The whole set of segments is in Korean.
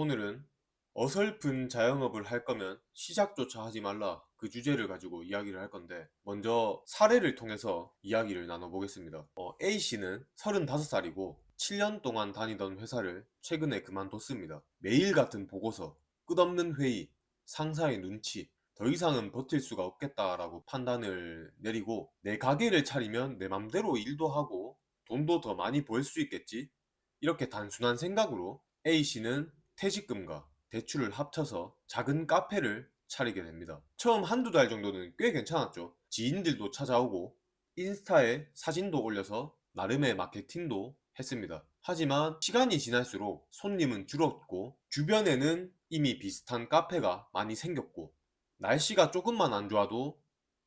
오늘은 어설픈 자영업을 할 거면 시작조차 하지 말라 그 주제를 가지고 이야기를 할 건데 먼저 사례를 통해서 이야기를 나눠보겠습니다. 어, A씨는 35살이고 7년 동안 다니던 회사를 최근에 그만뒀습니다. 매일 같은 보고서, 끝없는 회의, 상사의 눈치, 더 이상은 버틸 수가 없겠다라고 판단을 내리고 내 가게를 차리면 내 맘대로 일도 하고 돈도 더 많이 벌 수 있겠지? 이렇게 단순한 생각으로 A씨는 퇴직금과 대출을 합쳐서 작은 카페를 차리게 됩니다. 처음 한두 달 정도는 꽤 괜찮았죠. 지인들도 찾아오고 인스타에 사진도 올려서 나름의 마케팅도 했습니다. 하지만 시간이 지날수록 손님은 줄었고 주변에는 이미 비슷한 카페가 많이 생겼고 날씨가 조금만 안 좋아도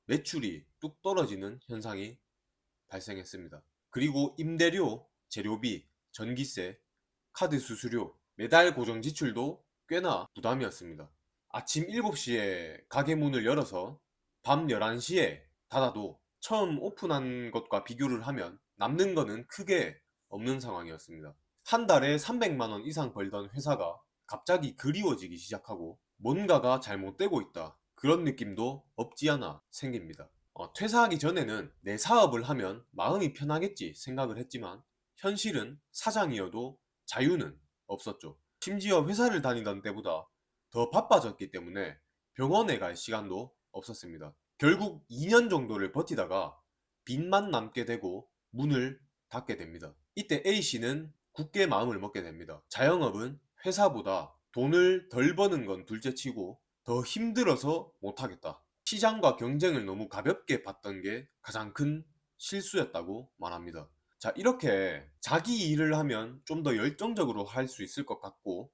매출이 뚝 떨어지는 현상이 발생했습니다. 그리고 임대료, 재료비, 전기세, 카드 수수료, 매달 고정 지출도 꽤나 부담이었습니다. 아침 7시에 가게 문을 열어서 밤 11시에 닫아도 처음 오픈한 것과 비교를 하면 남는 거는 크게 없는 상황이었습니다. 한 달에 300만원 이상 벌던 회사가 갑자기 그리워지기 시작하고 뭔가가 잘못되고 있다. 그런 느낌도 없지 않아 생깁니다. 어, 퇴사하기 전에는 내 사업을 하면 마음이 편하겠지 생각을 했지만 현실은 사장이어도 자유는 없었죠. 심지어 회사를 다니던 때보다 더 바빠졌기 때문에 병원에 갈 시간도 없었습니다. 결국 2년 정도를 버티다가 빚만 남게 되고 문을 닫게 됩니다. 이때 A씨는 굳게 마음을 먹게 됩니다. 자영업은 회사보다 돈을 덜 버는 건 둘째 치고 더 힘들어서 못하겠다. 시장과 경쟁을 너무 가볍게 봤던 게 가장 큰 실수였다고 말합니다. 자, 이렇게 자기 일을 하면 좀 더 열정적으로 할 수 있을 것 같고,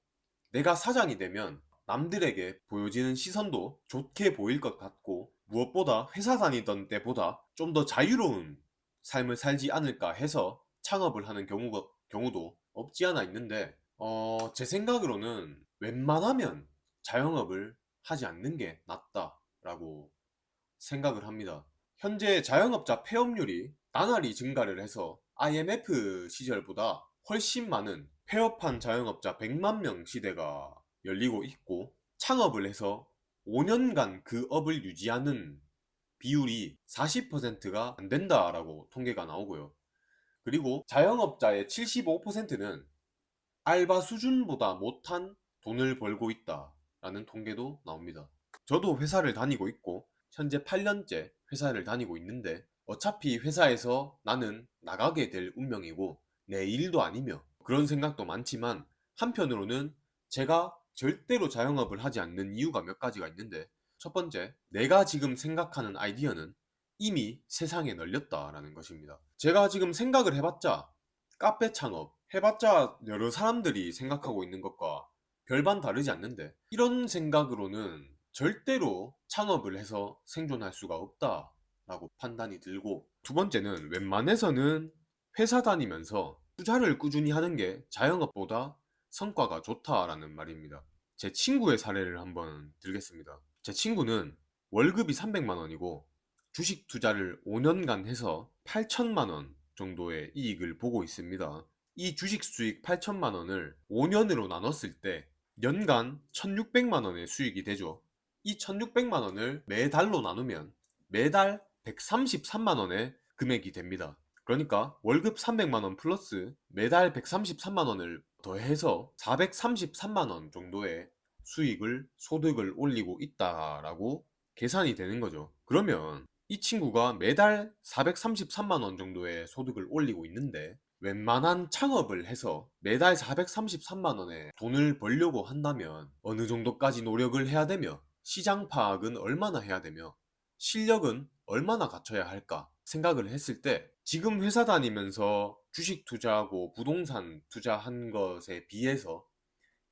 내가 사장이 되면 남들에게 보여지는 시선도 좋게 보일 것 같고, 무엇보다 회사 다니던 때보다 좀 더 자유로운 삶을 살지 않을까 해서 창업을 하는 경우가, 경우도 없지 않아 있는데, 어, 제 생각으로는 웬만하면 자영업을 하지 않는 게 낫다라고 생각을 합니다. 현재 자영업자 폐업률이 나날이 증가를 해서 IMF 시절보다 훨씬 많은 폐업한 자영업자 100만 명 시대가 열리고 있고 창업을 해서 5년간 그 업을 유지하는 비율이 40%가 안 된다라고 통계가 나오고요. 그리고 자영업자의 75%는 알바 수준보다 못한 돈을 벌고 있다라는 통계도 나옵니다. 저도 회사를 다니고 있고 현재 8년째 회사를 다니고 있는데 어차피 회사에서 나는 나가게 될 운명이고 내 일도 아니며 그런 생각도 많지만 한편으로는 제가 절대로 자영업을 하지 않는 이유가 몇 가지가 있는데 첫 번째, 내가 지금 생각하는 아이디어는 이미 세상에 널렸다라는 것입니다. 제가 지금 생각을 해봤자 카페 창업 해봤자 여러 사람들이 생각하고 있는 것과 별반 다르지 않는데 이런 생각으로는 절대로 창업을 해서 생존할 수가 없다 라고 판단이 들고 두 번째는 웬만해서는 회사 다니면서 투자를 꾸준히 하는 게 자영업보다 성과가 좋다라는 말입니다. 제 친구의 사례를 한번 들겠습니다. 제 친구는 월급이 300만 원이고 주식 투자를 5년간 해서 8천만 원 정도의 이익을 보고 있습니다. 이 주식 수익 8천만 원을 5년으로 나눴을 때 연간 1600만 원의 수익이 되죠. 이 1600만 원을 매달로 나누면 매달 133만 원의 금액이 됩니다. 그러니까 월급 300만 원 플러스 매달 133만 원을 더해서 433만 원 정도의 수익을 소득을 올리고 있다라고 계산이 되는 거죠. 그러면 이 친구가 매달 433만 원 정도의 소득을 올리고 있는데 웬만한 창업을 해서 매달 433만 원의 돈을 벌려고 한다면 어느 정도까지 노력을 해야 되며 시장 파악은 얼마나 해야 되며 실력은 얼마나 갖춰야 할까 생각을 했을 때 지금 회사 다니면서 주식 투자하고 부동산 투자한 것에 비해서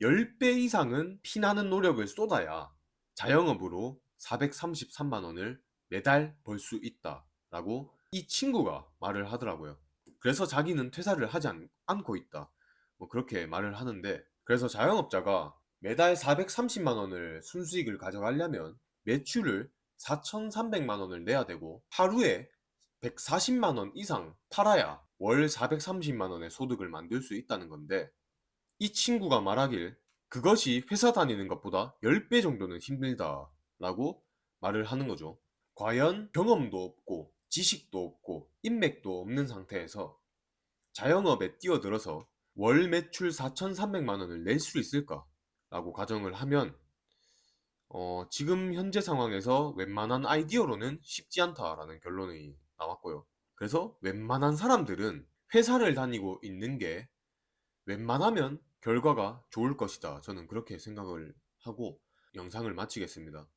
10배 이상은 피나는 노력을 쏟아야 자영업으로 433만 원을 매달 벌 수 있다 라고 이 친구가 말을 하더라고요. 그래서 자기는 퇴사를 하지 않, 않고 있다. 뭐 그렇게 말을 하는데 그래서 자영업자가 매달 430만 원을 순수익을 가져가려면 매출을 4,300만 원을 내야 되고 하루에 140만 원 이상 팔아야 월 430만 원의 소득을 만들 수 있다는 건데 이 친구가 말하길 그것이 회사 다니는 것보다 10배 정도는 힘들다 라고 말을 하는 거죠. 과연 경험도 없고 지식도 없고 인맥도 없는 상태에서 자영업에 뛰어들어서 월 매출 4,300만 원을 낼 수 있을까? 라고 가정을 하면 어, 지금 현재 상황에서 웬만한 아이디어로는 쉽지 않다라는 결론이 나왔고요. 그래서 웬만한 사람들은 회사를 다니고 있는 게 웬만하면 결과가 좋을 것이다. 저는 그렇게 생각을 하고 영상을 마치겠습니다.